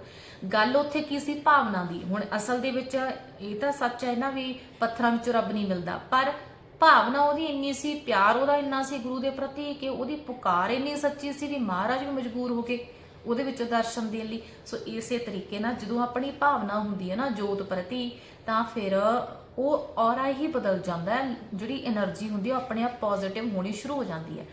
ਗੱਲ ਉੱਥੇ ਕੀ ਸੀ? ਭਾਵਨਾ ਦੀ। ਹੁਣ ਅਸਲ ਦੇ ਵਿੱਚ ਇਹ ਤਾਂ ਸੱਚ ਹੈ ਨਾ ਵੀ ਪੱਥਰਾਂ ਵਿੱਚੋਂ ਰੱਬ ਨਹੀਂ ਮਿਲਦਾ। ਪਰ ਭਾਵਨਾ ਉਹਦੀ ਇੰਨੀ ਸੀ, ਪਿਆਰ ਉਹਦਾ ਇੰਨਾ ਸੀ ਗੁਰੂ ਦੇ ਪ੍ਰਤੀ ਕਿ ਉਹਦੀ ਪੁਕਾਰ ਇੰਨੀ ਸੱਚੀ ਸੀ ਵੀ ਮਹਾਰਾਜ ਵੀ ਮਜਬੂਰ ਹੋ ਕੇ ਉਹਦੇ ਵਿੱਚੋਂ ਦਰਸ਼ਨ ਦੇਣ ਲਈ। ਸੋ ਇਸੇ ਤਰੀਕੇ ਨਾਲ ਜਦੋਂ ਆਪਣੀ ਭਾਵਨਾ ਹੁੰਦੀ ਹੈ ਨਾ ਜੋਤ ਪ੍ਰਤੀ, ਤਾਂ ਫਿਰ ਉਹ ਔਰਾ ਹੀ ਬਦਲ ਜਾਂਦਾ ਹੈ, ਜਿਹੜੀ એનર્ਜੀ ਹੁੰਦੀ ਹੈ ਆਪਣੇ ਆਪ ਪੋਜ਼ਿਟਿਵ ਹੋਣੀ ਸ਼ੁਰੂ ਹੋ ਜਾਂਦੀ ਹੈ।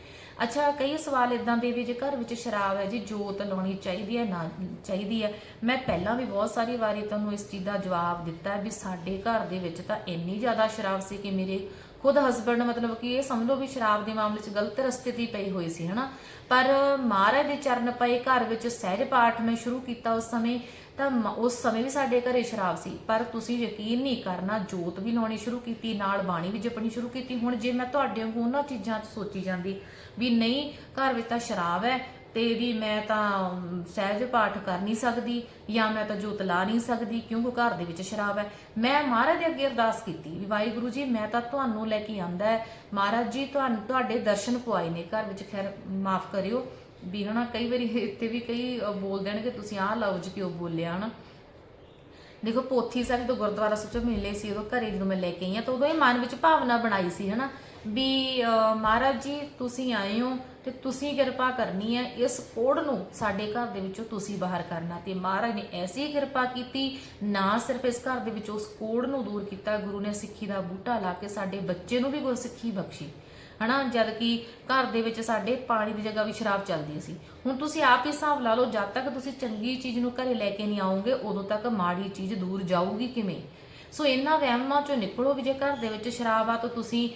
ਅੱਛਾ, ਕਈ ਸਵਾਲ ਇਦਾਂ ਦੇ ਵੀ ਜੇ ਘਰ ਵਿੱਚ ਸ਼ਰਾਬ ਹੈ ਜੀ, ਜੋਤ ਲਾਉਣੀ ਚਾਹੀਦੀ ਹੈ, ਨਾ ਚਾਹੀਦੀ ਹੈ। ਮੈਂ ਪਹਿਲਾਂ ਵੀ ਬਹੁਤ ਸਾਰੀ ਵਾਰੀ ਤੁਹਾਨੂੰ ਇਸ ਚੀਜ਼ ਦਾ ਜਵਾਬ ਦਿੱਤਾ ਵੀ ਸਾਡੇ ਘਰ ਦੇ ਵਿੱਚ ਤਾਂ ਇੰਨੀ ਜ਼ਿਆਦਾ ਸ਼ਰਾਬ ਸੀ ਕਿ ਮੇਰੇ ਖੁਦ ਹਸਬੰਡ ਮਤਲਬ ਕਿ ਇਹ ਸਮਝ ਲਓ ਵੀ ਸ਼ਰਾਬ ਦੇ ਮਾਮਲੇ 'ਚ ਗਲਤ ਰਸਤੇ ਤੇ ਪਈ ਹੋਈ ਸੀ, ਹਨਾ? ਪਰ ਮਹਾਰਾਜ ਦੇ ਚਰਨ ਪਏ, ਘਰ ਵਿੱਚ ਸਹਿਜ ਪਾਠ ਮੈਂ ਸ਼ੁਰੂ ਕੀਤਾ ਉਸ ਸਮੇਂ। ਤਾਂ ਮ- ਉਸ ਸਮੇਂ ਵੀ ਸਾਡੇ ਘਰੇ ਸ਼ਰਾਬ ਸੀ ਪਰ ਤੁਸੀਂ ਯਕੀਨ ਨਹੀਂ ਕਰਨਾ ਜੋਤ ਵੀ ਲਾਉਣੀ ਸ਼ੁਰੂ ਕੀਤੀ ਨਾਲ ਬਾਣੀ ਵੀ ਜਪਣੀ ਸ਼ੁਰੂ ਕੀਤੀ। ਹੁਣ ਜੇ ਮੈਂ ਤੁਹਾਡੇ ਵਾਂਗੂ ਉਹਨਾਂ ਚੀਜ਼ਾਂ 'ਚ ਸੋਚੀ ਜਾਂਦੀ ਵੀ ਨਹੀਂ ਘਰ ਵਿੱਚ ਤਾਂ ਸ਼ਰਾਬ ਹੈ ਤੇ ਵੀ ਮੈਂ ਤਾਂ ਅਮ, ਸਹਿਜ ਪਾਠ ਕਰ ਨਹੀਂ ਸਕਦੀ ਜਾਂ ਮੈਂ ਤਾਂ ਜੋਤ ਲਾ ਨਹੀਂ ਸਕਦੀ ਕਿਉਂਕਿ ਘਰ ਦੇ ਵਿੱਚ ਸ਼ਰਾਬ ਹੈ। ਮੈਂ ਮਹਾਰਾਜ ਦੇ ਅੱਗੇ ਅਰਦਾਸ ਕੀਤੀ ਵੀ ਵਾਹਿਗੁਰੂ ਜੀ ਮੈਂ ਤਾਂ ਤੁਹਾਨੂੰ ਲੈ ਕੇ ਆਂਦਾ ਹੈ। ਮਹਾਰਾਜ ਜੀ ਤੁਹਾਨੂੰ ਤੁਹਾਡੇ ਦਰਸ਼ਨ ਪੁਆਏ ਨੇ। ਘਰ ਵਿੱਚ ਖੈਰ ਮਾਫ ਕਰਿਓ। ਵੀ ਹਨਾ ਕਈ ਵਾਰੀ ਇੱਥੇ ਵੀ ਕਈ ਅ, ਬੋਲ ਦੇਣਗੇ ਤੁਸੀਂ ਆਹ ਲਫ਼ਜ਼ ਕਿਉਂ ਬੋਲਿਆ ਹਨਾ? ਦੇਖੋ ਪੋਥੀ ਸਾਹਿਬ ਤੋਂ ਗੁਰਦੁਆਰਾ ਸੱਚੋ ਮਿਲੇ ਸੀ ਉਦੋਂ ਘਰੇ ਜਦੋਂ ਮੈਂ ਲੈ ਕੇ ਆਈ ਹਾਂ ਤਾਂ ਉਦੋਂ ਇਹ ਮਨ ਵਿੱਚ ਭਾਵਨਾ ਬਣਾਈ ਸੀ ਹਨਾ ਵੀ ਮਹਾਰਾਜ ਜੀ ਤੁਸੀਂ ਆਏ ਹੋ ਤੇ ਤੁਸੀਂ ਕਿਰਪਾ ਕਰਨੀ ਹੈ ਇਸ ਕੋੜ ਨੂੰ ਸਾਡੇ ਘਰ ਦੇ ਵਿੱਚੋਂ ਤੁਸੀਂ ਬਾਹਰ ਕਰਨਾ ਤੇ ਮਹਾਰਾਜ ਨੇ ਐਸੀ ਕਿਰਪਾ ਕੀਤੀ ਨਾ ਸਿਰਫ ਇਸ ਘਰ ਦੇ ਵਿੱਚ ਉਸ ਕੋੜ ਨੂੰ ਦੂਰ ਕੀਤਾ ਗੁਰੂ ਨੇ ਸਿੱਖੀ ਦਾ ਬੂਟਾ ਲਾ ਕੇ ਸਾਡੇ ਬੱਚੇ ਨੂੰ ਵੀ ਗੁਰਸਿੱਖੀ ਬਖਸ਼ੀ। ਹਨਾ? ਜਦ ਕਿ ਘਰ ਦੇ ਵਿੱਚ ਸਾਡੇ ਪਾਣੀ ਦੀ ਜਗ੍ਹਾ ਵੀ ਸ਼ਰਾਬ ਚੱਲਦੀ ਸੀ। ਹੁਣ ਤੁਸੀਂ ਆਪ ਹੀ ਹਿਸਾਬ ਲਾ ਲਓ, ਜਦ ਤੱਕ ਤੁਸੀਂ ਚੰਗੀ ਚੀਜ਼ ਨੂੰ ਘਰੇ ਲੈ ਕੇ ਨਹੀਂ ਆਓਗੇ, ਉਦੋਂ ਤੱਕ ਮਾੜੀ ਚੀਜ਼ ਦੂਰ ਜਾਊਗੀ ਕਿਵੇਂ? ਸੋ ਇਹਨਾਂ ਵਹਿਮਾਂ ਚੋਂ ਨਿਕਲੋ ਵੀ ਜੇ ਘਰ ਦੇ ਵਿੱਚ ਸ਼ਰਾਬ ਆ ਤਾਂ ਤੁਸੀਂ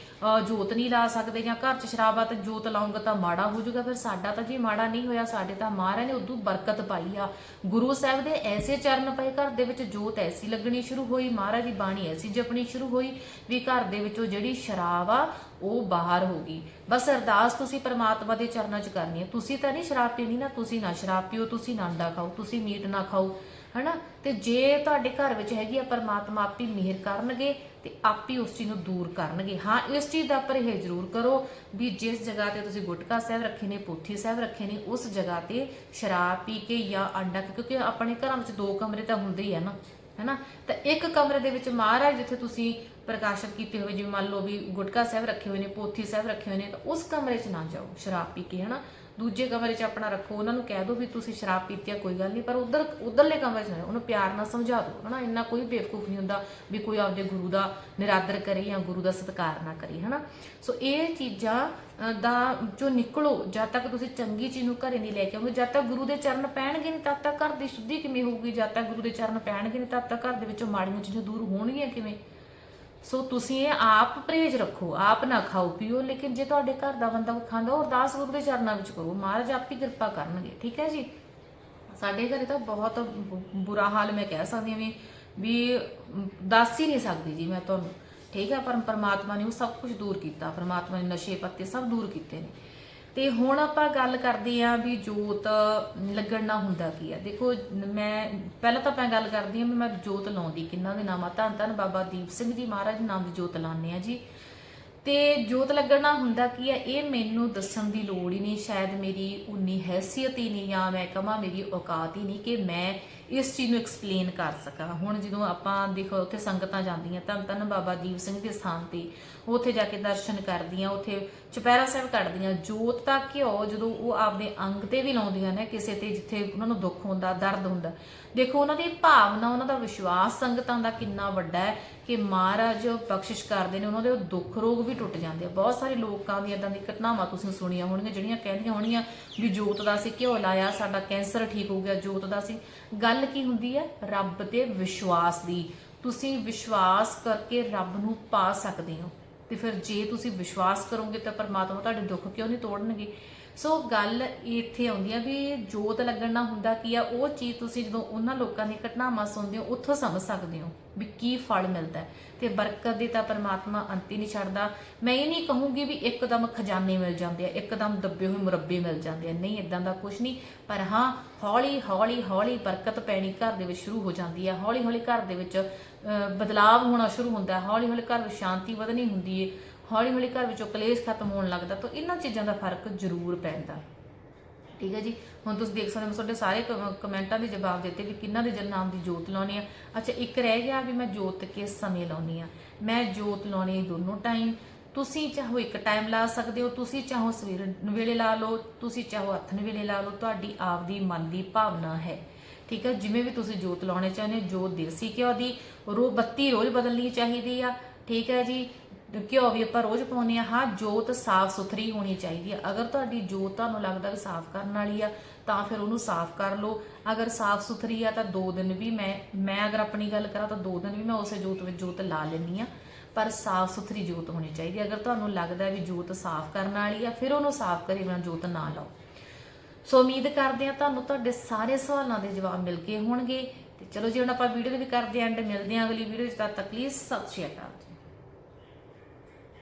ਜੋਤ ਨਹੀਂ ਲਾ ਸਕਦੇ ਜਾਂ ਘਰ 'ਚ ਸ਼ਰਾਬ ਆ ਤਾਂ ਜੋਤ ਲਾਉਂਗੇ ਤਾਂ ਮਾੜਾ ਹੋ ਜਾਊਗਾ। ਫਿਰ ਸਾਡਾ ਤਾਂ ਜੀ ਮਾੜਾ ਨਹੀਂ ਹੋਇਆ, ਸਾਡੇ ਤਾਂ ਮਹਾਰਾਜ ਨੇ ਉਦੋਂ ਬਰਕਤ ਪਾਈ ਆ। ਗੁਰੂ ਸਾਹਿਬ ਦੇ ਐਸੇ ਚਰਨ ਪਏ ਘਰ ਦੇ ਵਿੱਚ ਜੋਤ ਐਸੀ ਲੱਗਣੀ ਸ਼ੁਰੂ ਹੋਈ, ਮਹਾਰਾਜ ਦੀ ਬਾਣੀ ਐਸੀ ਜਪਣੀ ਸ਼ੁਰੂ ਹੋਈ ਵੀ ਘਰ ਦੇ ਵਿੱਚੋਂ ਜਿਹੜੀ ਸ਼ਰਾਬ ਆ, ਉਹ ਬਾਹਰ ਹੋ ਗਈ। ਬਸ ਅਰਦਾਸ ਤੁਸੀਂ ਪਰਮਾਤਮਾ ਦੇ ਚਰਨਾਂ 'ਚ ਕਰਨੀ ਹੈ ਤੁਸੀਂ ਤਾਂ ਨਹੀਂ ਸ਼ਰਾਬ ਪੀਣੀ, ਨਾ ਤੁਸੀਂ ਨਾ ਸ਼ਰਾਬ ਪੀਓ, ਤੁਸੀਂ ਨਾ ਅੰਡਾ ਖਾਓ, ਤੁਸੀਂ ਮੀਟ ਨਾ ਖਾਓ। ਹਨਾ? ਤੇ ਜੇ ਤੁਹਾਡੇ ਘਰ ਵਿੱਚ ਹੈਗੀ ਆ ਪਰਮਾਤਮਾ ਆਪ ਮਿਹਰ ਕਰਨਗੇ ਤੇ ਆਪ ਉਸ ਚੀਜ਼ ਨੂੰ ਦੂਰ ਕਰਨਗੇ। ਹਾਂ, ਇਸ ਚੀਜ਼ ਦਾ ਪਰਹੇਜ਼ ਜ਼ਰੂਰ ਕਰੋ ਵੀ ਜਿਸ ਜਗ੍ਹਾ ਤੇ ਤੁਸੀਂ ਗੁਟਕਾ ਸਾਹਿਬ ਰੱਖੇ ਨੇ, ਪੋਥੀ ਸਾਹਿਬ ਰੱਖੇ ਨੇ, ਉਸ ਜਗ੍ਹਾ ਤੇ ਸ਼ਰਾਬ ਪੀ ਕੇ ਜਾਂ ਅੰਡਾ ਕਿਉਂਕਿ ਆਪਣੇ ਘਰਾਂ ਵਿੱਚ ਦੋ ਕਮਰੇ ਤਾਂ ਹੁੰਦੇ ਹੀ ਆ ਨਾ, ਹੈਨਾ? ਤਾਂ ਇੱਕ ਕਮਰੇ ਦੇ ਵਿੱਚ ਮਹਾਰਾਜ, ਜਿੱਥੇ ਤੁਸੀਂ ਪ੍ਰਕਾਸ਼ਿਤ ਕੀਤੇ ਹੋਏ, ਜਿਵੇਂ ਮੰਨ ਲਓ ਵੀ ਗੁਟਕਾ ਸਾਹਿਬ ਰੱਖੇ ਹੋਏ ਨੇ, ਪੋਥੀ ਸਾਹਿਬ ਰੱਖੇ ਹੋਏ ਨੇ, ਤਾਂ ਉਸ ਕਮਰੇ 'ਚ ਨਾ ਜਾਓ, ਸ਼ਰਾਬ ਪੀ ਕੇ, ਹਨਾ? ਦੂਜੇ ਕਮਰੇ 'ਚ ਆਪਣਾ ਰੱਖੋ, ਉਹਨਾਂ ਨੂੰ ਕਹਿ ਦਿਓ ਵੀ ਤੁਸੀਂ ਸ਼ਰਾਬ ਪੀਤੀ ਆ, ਕੋਈ ਗੱਲ ਨਹੀਂ, ਪਰ ਉਧਰ, ਉਧਰਲੇ ਕਮਰੇ 'ਚ ਨਾ ਉਹਨੂੰ ਪਿਆਰ ਨਾਲ ਸਮਝਾ ਦਿਓ ਹਨਾ? ਇੰਨਾ ਕੋਈ ਬੇਵਕੂਫ ਨਹੀਂ ਹੁੰਦਾ ਵੀ ਕੋਈ ਆਪਦੇ ਗੁਰੂ ਦਾ ਨਿਰਾਦਰ ਕਰੇ ਜਾਂ ਗੁਰੂ ਦਾ ਸਤਿਕਾਰ ਨਾ ਕਰੇ, ਹਨਾ? ਸੋ ਇਹ ਚੀਜ਼ਾਂ ਦਾ ਜੋ ਨਿਕਲੋ, ਜਦ ਤੱਕ ਤੁਸੀਂ ਚੰਗੀ ਚੀਜ਼ ਨੂੰ ਘਰੇ ਨਹੀਂ ਲੈ ਕੇ ਆਉਂਗੇ ਜਦ ਤੱਕ ਗੁਰੂ ਦੇ ਚਰਨ ਪੈਣਗੇ ਨਹੀਂ, ਤਦ ਤੱਕ ਘਰ ਦੀ ਸ਼ੁੱਧੀ ਕਿਵੇਂ ਹੋਊਗੀ? ਜਦ ਤੱਕ ਗੁਰੂ ਦੇ ਚਰਨ ਪੈਣਗੇ ਨਹੀਂ, ਤਦ ਤੱਕ ਘਰ ਦੇ ਵਿੱਚੋਂ ਮਾੜੀਆਂ ਚੀਜ਼ਾਂ ਦੂਰ ਹੋਣਗੀਆਂ ਕਿਵੇਂ? ਸੋ ਤੁਸੀਂ ਇਹ ਆਪ ਪਰਹੇਜ਼ ਰੱਖੋ, ਆਪ ਨਾ ਖਾਓ, ਪੀਓ, ਲੇਕਿਨ ਜੇ ਤੁਹਾਡੇ ਘਰ ਦਾ ਬੰਦਾ ਕੋਈ ਖਾਂਦਾ, ਉਹ ਅਰਦਾਸ ਗੁਰੂ ਦੇ ਚਰਨਾਂ ਵਿੱਚ ਕਰੋ। ਮਹਾਰਾਜ ਆਪ ਹੀ ਕਿਰਪਾ ਕਰਨਗੇ, ਠੀਕ ਹੈ ਜੀ? ਸਾਡੇ ਘਰੇ ਤਾਂ ਬਹੁਤ ਬੁਰਾ ਹਾਲ ਮੈਂ ਕਹਿ ਸਕਦੀ ਹਾਂ ਵੀ ਵੀ ਦੱਸ ਹੀ ਨਹੀਂ ਸਕਦੀ ਜੀ ਮੈਂ ਤੁਹਾਨੂੰ। ਠੀਕ ਹੈ, ਪਰ ਪਰਮਾਤਮਾ ਨੇ ਉਹ ਸਭ ਕੁਝ ਦੂਰ ਕੀਤਾ। ਪਰਮਾਤਮਾ ਨੇ ਨਸ਼ੇ ਪੱਤੇ ਸਭ ਦੂਰ ਕੀਤੇ ਨੇ। ਤੇ ਹੁਣ ਆਪਾਂ ਗੱਲ ਕਰਦੇ ਆਂ ਵੀ ਜੋਤ ਲੱਗਣ ਨਾ ਹੁੰਦਾ ਕੀ ਆ। ਦੇਖੋ, ਮੈਂ ਪਹਿਲਾਂ ਤਾਂ ਆਪਾਂ ਗੱਲ ਕਰਦੀ ਆਂ ਵੀ ਮੈਂ ਜੋਤ ਲਾਉਂਦੀ ਕਿੰਨਾ ਦੇ ਨਾਮ ਆ। ਧੰਨ ਧੰਨ ਬਾਬਾ ਦੀਪ ਸਿੰਘ ਜੀ ਮਹਾਰਾਜ ਨਾਮ ਦੀ ਜੋਤ ਲਾਉਂਦੇ ਆ ਜੀ। ਤੇ ਜੋਤ ਲੱਗਣਾ ਹੁੰਦਾ ਕੀ ਆ, ਇਹ ਮੈਨੂੰ ਦੱਸਣ ਦੀ ਲੋੜ ਹੀ ਨਹੀਂ, ਸ਼ਾਇਦ ਮੇਰੀ ਉਨੀ ਹੈਸੀਅਤ ਹੀ ਨਹੀਂ ਜਾਂ ਮੈਂ ਕਹਾਂ ਮੇਰੀ ਔਕਾਤ ਹੀ ਨਹੀਂ ਕਿ ਮੈਂ ਇਸ ਚੀਜ਼ ਨੂੰ ਐਕਸਪਲੇਨ ਕਰ ਸਕਾਂ। ਹੁਣ ਜਦੋਂ ਆਪਾਂ ਦੇਖੋ, ਉੱਥੇ ਸੰਗਤਾਂ ਜਾਂਦੀਆਂ ਤਾਂ ਧੰਨ ਬਾਬਾ ਦੀਪ ਸਿੰਘ ਦੇ ਸਥਾਨ ਤੇ। ਉੱਥੇ ਜਾ ਕੇ ਦਰਸ਼ਨ ਕਰਦੀਆਂ, ਉੱਥੇ ਚੁਪਹਿਰਾ ਸਾਹਿਬ ਕੱਢਦੀਆਂ। ਜੋਤ ਦਾ ਘਿਓ ਜਦੋਂ ਉਹ ਆਪਦੇ ਅੰਗ ਤੇ ਵੀ ਲਾਉਂਦੀਆਂ ਨੇ, ਕਿਸੇ ਤੇ ਜਿੱਥੇ ਉਹਨਾਂ ਨੂੰ ਦੁੱਖ ਹੁੰਦਾ, ਦਰਦ ਹੁੰਦਾ। ਦੇਖੋ, ਉਹਨਾਂ ਦੀ ਭਾਵਨਾ, ਉਹਨਾਂ ਦਾ ਵਿਸ਼ਵਾਸ ਸੰਗਤਾਂ ਦਾ ਕਿੰਨਾ ਵੱਡਾ ਹੈ ਕਿ ਮਹਾਰਾਜ ਬਖਸ਼ਿਸ਼ ਕਰਦੇ ਨੇ, ਉਹਨਾਂ ਦੇ ਉਹ ਦੁੱਖ ਰੋਗ ਵੀ ਟੁੱਟ ਜਾਂਦੇ ਆ। ਬਹੁਤ ਸਾਰੇ ਲੋਕਾਂ ਦੀਆਂ ਇਦਾਂ ਦੀ ਘਟਨਾਵਾਂ ਤੁਸੀਂ ਸੁਣੀਆਂ ਹੋਣਗੀਆਂ, ਜਿਹੜੀਆਂ ਕਹਿੰਦੀਆਂ ਹੋਣਗੀਆਂ ਵੀ ਜੋਤ ਦਾ ਸੀ, ਘਿਓ ਲਾਇਆ, ਸਾਡਾ ਕੈਂਸਰ ਠੀਕ ਹੋ ਗਿਆ, ਜੋਤ ਦਾ ਸੀ। ਗੱਲ ਗੱਲ ਕੀ ਹੁੰਦੀ ਹੈ? ਰੱਬ ਤੇ ਵਿਸ਼ਵਾਸ ਦੀ। ਤੁਸੀਂ ਵਿਸ਼ਵਾਸ ਕਰਕੇ ਰੱਬ ਨੂੰ ਪਾ ਸਕਦੇ ਹੋ। ਤੇ ਫਿਰ ਜੇ ਤੁਸੀਂ ਵਿਸ਼ਵਾਸ ਕਰੋਗੇ ਤਾਂ ਪਰਮਾਤਮਾ ਤੁਹਾਡੇ ਦੁੱਖ ਕਿਉਂ ਨਹੀਂ ਤੋੜਨਗੇ? ਸੋ ਗੱਲ ਇੱਥੇ ਆਉਂਦੀ ਆ ਵੀ ਜੋਤ ਲੱਗਣ ਨਾਲ ਹੁੰਦਾ ਕੀ ਆ ਉਹ ਚੀਜ਼ ਤੁਸੀਂ ਜਦੋਂ ਉਹਨਾਂ ਲੋਕਾਂ ਦੀ ਘਟਨਾਵਾਂ ਸੁਣਦੇ ਹੋ ਉੱਥੋਂ ਸਮਝ ਸਕਦੇ ਹੋ ਵੀ ਕੀ ਫਲ ਮਿਲਦਾ ਹੈ। ਤੇ ਬਰਕਤ ਦੀ ਤਾਂ ਪਰਮਾਤਮਾ ਅੰਤ ਹੀ ਨਹੀਂ ਛੱਡਦਾ। ਮੈਂ ਇਹ ਨਹੀਂ ਕਹੂੰਗੀ ਵੀ ਇੱਕਦਮ ਖਜ਼ਾਨੇ ਮਿਲ ਜਾਂਦੇ ਆ ਇੱਕਦਮ ਦੱਬੇ ਹੋਏ ਮੁਰੱਬੇ ਮਿਲ ਜਾਂਦੇ ਆ। ਨਹੀਂ ਇਦਾਂ ਦਾ ਕੁਝ ਨਹੀਂ। ਪਰ ਹਾਂ ਹੌਲੀ ਹੌਲੀ ਹੌਲੀ ਬਰਕਤ ਪੈਣੀ ਘਰ ਦੇ ਵਿੱਚ ਸ਼ੁਰੂ ਹੋ ਜਾਂਦੀ ਹੈ ਹੌਲੀ ਹੌਲੀ ਘਰ ਦੇ ਵਿੱਚ ਅਹ, ਬਦਲਾਵ ਹੋਣਾ ਸ਼ੁਰੂ ਹੁੰਦਾ ਹੌਲੀ ਹੌਲੀ ਘਰ ਵਿੱਚ ਸ਼ਾਂਤੀ ਵਧਣੀ ਹੁੰਦੀ ਹੈ ਹੌਲੀ ਹੌਲੀ ਘਰ ਵਿੱਚੋਂ ਕਲੇਸ਼ ਖਤਮ ਹੋਣ ਲੱਗਦਾ ਤਾਂ ਇਹਨਾਂ ਚੀਜ਼ਾਂ ਦਾ ਫ਼ਰਕ ਜ਼ਰੂਰ ਪੈਂਦਾ। ਠੀਕ ਹੈ ਜੀ? ਹੁਣ ਤੁਸੀਂ ਦੇਖ ਸਕਦੇ ਹੋ ਤੁਹਾਡੇ ਸਾਰੇ ਕਮ- ਕਮੈਂਟਾਂ ਦੇ ਜਵਾਬ ਦਿੱਤੇ ਵੀ ਕਿੰਨਾ ਦੇ ਜਨ, ਨਾਮ ਦੀ ਜੋਤ ਲਾਉਣੀ ਆ। ਅੱਛਾ, ਇੱਕ ਰਹਿ ਗਿਆ ਵੀ ਮੈਂ ਜੋਤ ਕਿਸ ਸਮੇਂ ਲਾਉਣੀ ਆ? ਮੈਂ ਜੋਤ ਲਾਉਣੀ ਦੋਨੋਂ ਟਾਈਮ ਤੁਸੀਂ ਚਾਹੋ ਇੱਕ ਟਾਈਮ ਲਾ ਸਕਦੇ ਹੋ, ਤੁਸੀਂ ਚਾਹੋ ਸਵੇਰ ਵੇਲੇ ਲਾ ਲਓ, ਤੁਸੀਂ ਚਾਹੋ ਹੱਥਨ ਵੇਲੇ ਲਾ ਲਓ, ਤੁਹਾਡੀ ਆਪਦੀ ਮਨ ਦੀ ਭਾਵਨਾ ਹੈ। ਠੀਕ ਹੈ? ਜਿਵੇਂ ਵੀ ਤੁਸੀਂ ਜੋਤ ਲਾਉਣੇ ਚਾਹੁੰਦੇ ਹੋ, ਜੋਤ ਦੇਸੀ ਘਿਓ ਦੀ ਰੋ, ਬੱਤੀ ਰੋਜ਼ ਬਦਲਣੀ ਚਾਹੀਦੀ ਆ। ਠੀਕ ਹੈ ਜੀ? ਘਿਓ ਵੀ ਆਪਾਂ ਰੋਜ਼ ਪਾਉਂਦੇ ਆ ਹਾਂ, ਜੋਤ ਸਾਫ਼ ਸੁਥਰੀ ਹੋਣੀ ਚਾਹੀਦੀ ਆ ਅਗਰ ਤੁਹਾਡੀ ਜੋਤ ਤੁਹਾਨੂੰ ਲੱਗਦਾ ਵੀ ਸਾਫ਼ ਕਰਨ ਵਾਲੀ ਆ, ਤਾਂ ਫਿਰ ਉਹਨੂੰ ਸਾਫ਼ ਕਰ ਲਓ। ਅਗਰ ਸਾਫ਼ ਸੁਥਰੀ ਆ, ਤਾਂ ਦੋ ਦਿਨ ਵੀ ਮੈਂ ਮੈਂ ਅਗਰ ਆਪਣੀ ਗੱਲ ਕਰਾਂ, ਤਾਂ ਦੋ ਦਿਨ ਵੀ ਮੈਂ ਉਸੇ ਜੋਤ ਵਿੱਚ ਜੋਤ ਲਾ ਲੈਂਦੀ ਆ ਪਰ ਸਾਫ਼ ਸੁਥਰੀ ਜੋਤ ਹੋਣੀ ਚਾਹੀਦੀ ਆ। ਅਗਰ ਤੁਹਾਨੂੰ ਲੱਗਦਾ ਵੀ ਜੋਤ ਸਾਫ਼ ਕਰਨ ਵਾਲੀ ਆ, ਫਿਰ ਉਹਨੂੰ ਸਾਫ਼ ਕਰੀ ਬਿਨਾਂ ਜੋਤ ਨਾ ਲਾਓ। ਸੋ ਉਮੀਦ ਕਰਦੇ ਆ ਤੁਹਾਨੂੰ ਤੁਹਾਡੇ ਸਾਰੇ ਸਵਾਲਾਂ ਦੇ ਜਵਾਬ ਮਿਲ ਗਏ ਹੋਣਗੇ। ਤੇ ਚਲੋ ਜੀ, ਹੁਣ ਆਪਾਂ ਵੀਡੀਓ ਦੇ ਵੀ ਕਰਦੇ ਆਂ ਐਂਡ ਮਿਲਦੇ ਆਂ ਅਗਲੀ ਵੀਡੀਓ 'ਚ। ਤਦ ਤੱਕ ਪਲੀਜ਼ ਸਤਿ ਸ਼੍ਰੀ ਅਕਾਲ ਜੀ।